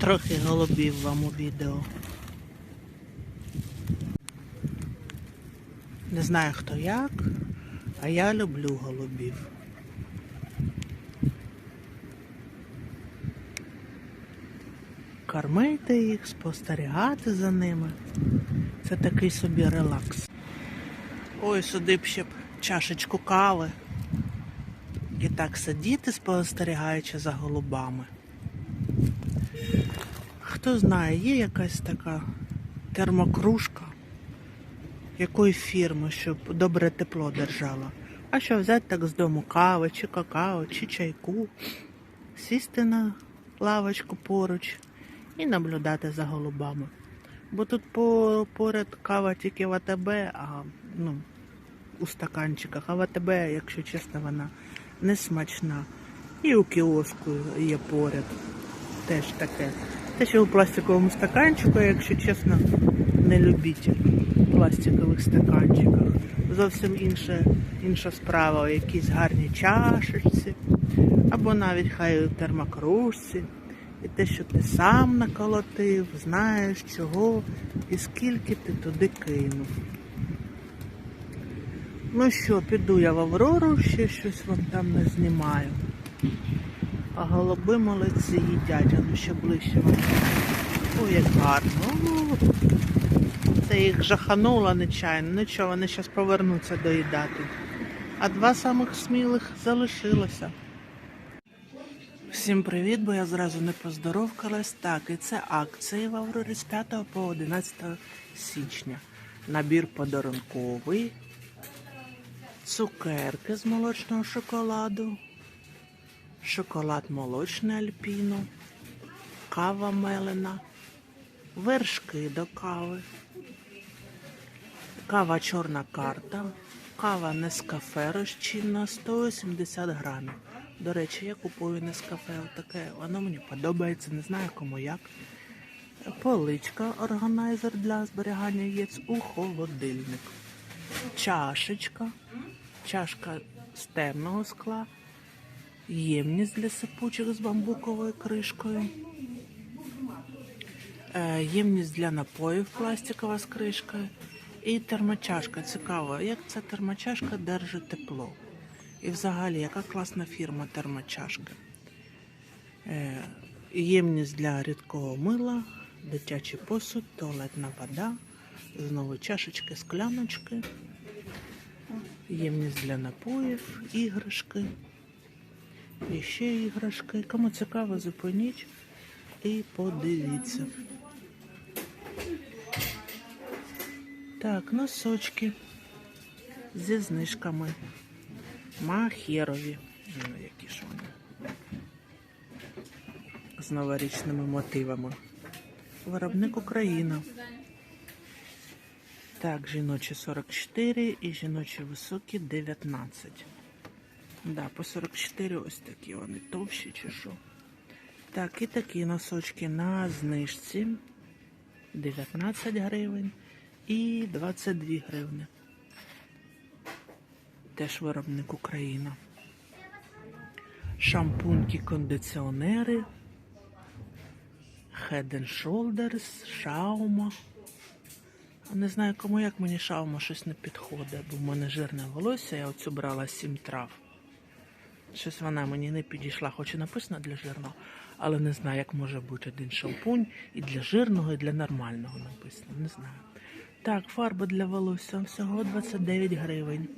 Трохи голубів вам у відео. Не знаю хто як, а я люблю голубів. Кормити їх, спостерігати за ними. Це такий собі релакс. Ой, сюди б ще б чашечку кави. І так сидіти, спостерігаючи за голубами. Хто знає, є якась така термокружка, якої фірми, щоб добре тепло держала. А що взяти так з дому кави, чи какао, чи чайку, сісти на лавочку поруч і наблюдати за голубами. Бо тут поряд кава тільки в АТБ, а ну, у стаканчиках, а в АТБ, якщо чесно, вона не смачна. І у кіоску є поряд. Теж таке. Те, що у пластиковому стаканчику, якщо чесно, не любитель пластикових стаканчиках. Зовсім інша, інша справа, у якійсь гарній чашечці, або навіть хай у термокружці. І те, що ти сам наколотив, знаєш чого і скільки ти туди кинув. Ну що, піду я в Аврору, ще щось вам там не знімаю. А голуби молодці їдять, а ну ще ближче. Ой, як гарно. Це їх жахануло нечайно. Нічого, вони зараз повернуться доїдати. А два самих смілих залишилося. Всім привіт, бо я зразу не поздоровкалась. Так, і це акції в Аврорі з 5 по 11 січня. Набір подарунковий, цукерки з молочного шоколаду, шоколад молочний альпіно, кава мелена, вершки до кави, кава чорна карта, кава Нескафе розчинна 170 грамів. До речі, я купую Нескафе отаке, воно мені подобається, не знаю кому як. Поличка органайзер для зберігання яєць у холодильник. Чашечка, чашка з темного скла, ємність для сипучих з бамбуковою кришкою, е, ємність для напоїв пластикова з кришкою і термочашка. Цікаво, як ця термочашка держить тепло. І взагалі, яка класна фірма термочашки. Е, ємність для рідкого мила, дитячий посуд, туалетна вода, знову чашечки, скляночки, ємність для напоїв, іграшки. І ще іграшки. Кому цікаво, зупиніть і подивіться. Так, носочки зі знижками. Махерові. Ну, які ж вони. З новорічними мотивами. Виробник Україна. Так, жіночі 44 і жіночі високі 19. Да, по 44 ось такі вони товщі чи що. Так, і такі носочки на знижці 19 гривень і 22 гривні. Теж виробник Україна. Шампуньки, кондиціонери. Head and Shoulders, шаума. Не знаю, кому як мені шаума щось не підходить, бо в мене жирне волосся, я оцю брала 7 трав. Щось вона мені не підійшла, хоч і написано для жирного, але не знаю, як може бути один шампунь і для жирного, і для нормального написано. Не знаю. Так, фарба для волосся всього 29 гривень.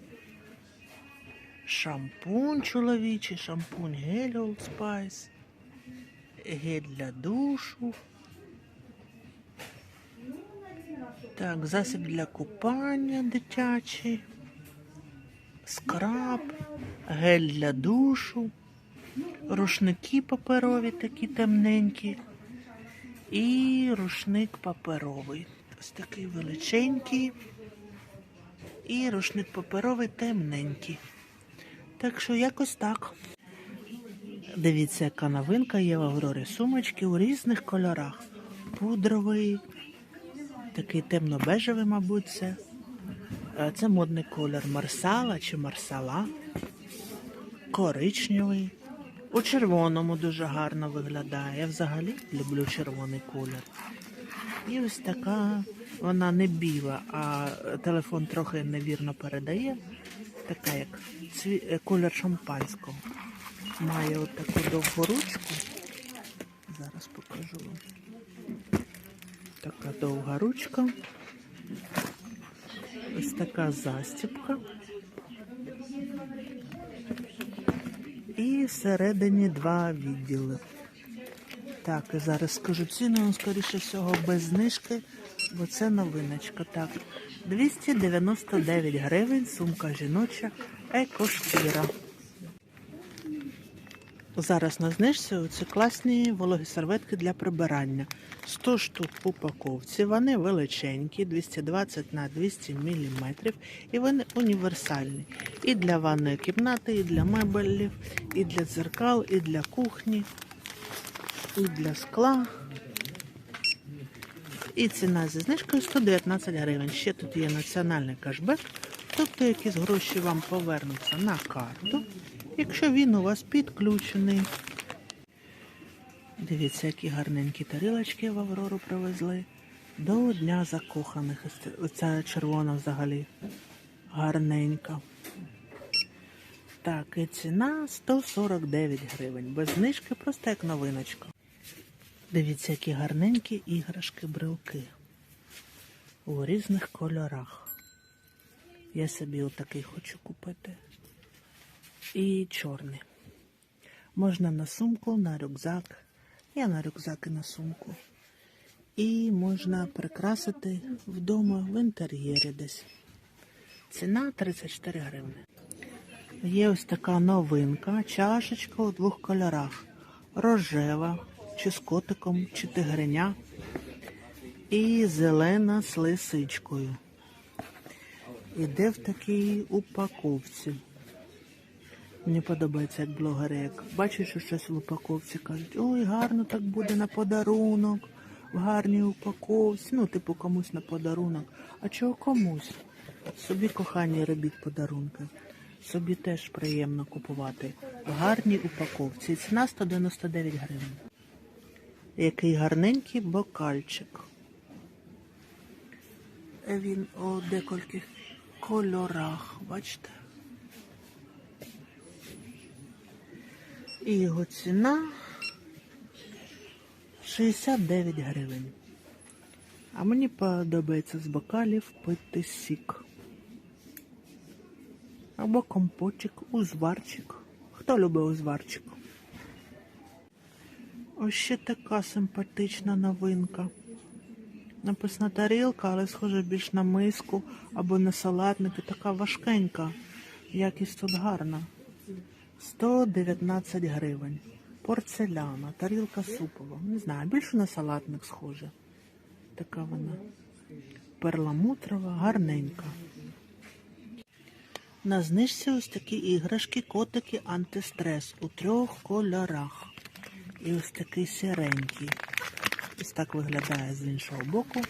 Шампунь чоловічий, шампунь гель Old Spice, гель для душу. Так, засіб для купання дитячий, скраб, гель для душу, рушники паперові такі темненькі. І рушник паперовий. Ось такий величенький. І рушник паперовий темненький. Так що якось так. Дивіться, яка новинка є в Аврорі. Сумочки у різних кольорах. Пудровий, такий темно-бежевий, мабуть, це. Е, Це модний колір марсала чи марсала. Коричневий, У червоному дуже гарно виглядає. Я взагалі люблю червоний колір. І ось така, вона не біла, а телефон трохи невірно передає. Така як цві... е, колір шампанського. Має от таку довгу ручку. Зараз покажу вам. Така довга ручка. Ось така застіпка. І всередині два відділи. Так, і зараз скажу ціну, ну, скоріше всього, без знижки, бо це новиночка. Так, 299 гривень, сумка жіноча, екошкіра. Зараз на знижці це класні вологі серветки для прибирання. 100 штук в упаковці. Вони величенькі, 220 на 200 мм, і вони універсальні. І для ванної кімнати, і для мебелів, і для дзеркал, і для кухні, і для скла. І ціна зі знижкою 119 гривень. Ще тут є національний кешбек, тобто якісь гроші вам повернуться на карту, якщо він у вас підключений. Дивіться, які гарненькі тарілочки в Аврору привезли. До Дня закоханих. Оця червона взагалі гарненька. Так, і ціна 149 гривень. Без знижки, просто як новиночка. Дивіться, які гарненькі іграшки брелки у різних кольорах. Я собі отакий хочу купити. І чорний. Можна на сумку, на рюкзак. Я на рюкзак і на сумку. І можна прикрасити вдома в інтер'єрі десь. Ціна 34 гривни. Є ось така новинка, чашечка у двох кольорах. Рожева, чи з котиком, чи тигриня. І зелена з лисичкою. Іде в такій упаковці. Мені подобається, як блогери, як бачать, що щось в упаковці, кажуть, ой, гарно так буде на подарунок, в гарній упаковці, ну, типу комусь на подарунок. А чого комусь? Собі кохані робіть подарунки. Собі теж приємно купувати. В гарній упаковці. Ціна 199 гривень. Який гарненький бокальчик. Він у декількох кольорах, бачите? І його ціна 69 гривень. А мені подобається з бокалів пити сік. Або компотик, узварчик. Хто любить узварчик? Ось ще така симпатична новинка. Написана тарілка, але схоже більш на миску або на салатники. Така важкенька. Якість тут гарна. 119 гривень. Порцеляна, тарілка супова. Не знаю, більше на салатник схоже. Така вона. Перламутрова, гарненька. На знижці ось такі іграшки, котики антистрес у трьох кольорах. І ось такий сіренький. Ось так виглядає з іншого боку.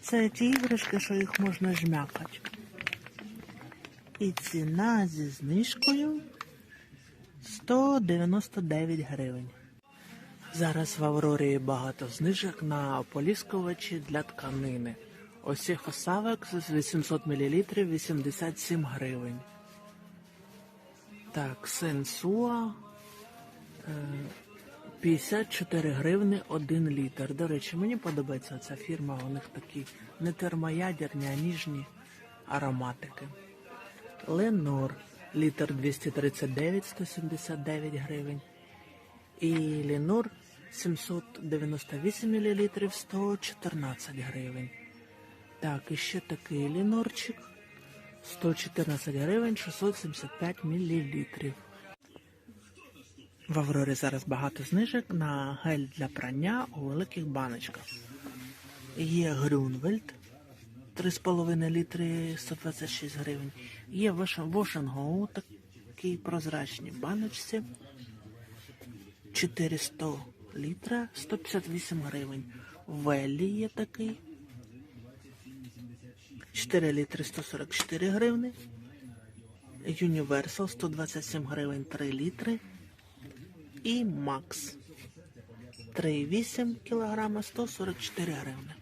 Це ті іграшки, що їх можна жмякати. І ціна зі знижкою 199 гривень. Зараз в Аврорі багато знижок на ополіскувачі для тканини. Ось цих фасавок з 800 мл 87 гривень. Так, сенсуа е, 54 гривни 1 літр. До речі, мені подобається ця фірма. У них такі не термоядерні, а ніжні ароматики. Ленор літр 239 179 гривень. І Лінор 798 мл 114 гривень. Так, і ще такий лінорчик 114 гривень 675 мл. В Аврорі зараз багато знижок на гель для прання у великих баночках. Є Грюнвельд 3,5 літри 126 гривень. Є Вошенгоу такі прозрачні баночці 400 літра 158 гривень. Веллі є такий 4 літри 144 гривни. Universal 127 гривень 3 літри. І Макс. 3,8 кг 144 гривни.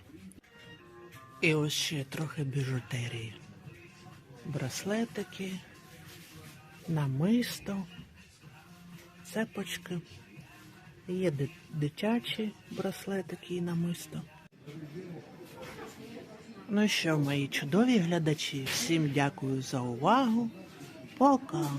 І ось ще трохи біжутерії. Браслетики, намисто, цепочки. Є дитячі браслетики і намисто. Ну що, мої чудові глядачі, всім дякую за увагу. Пока!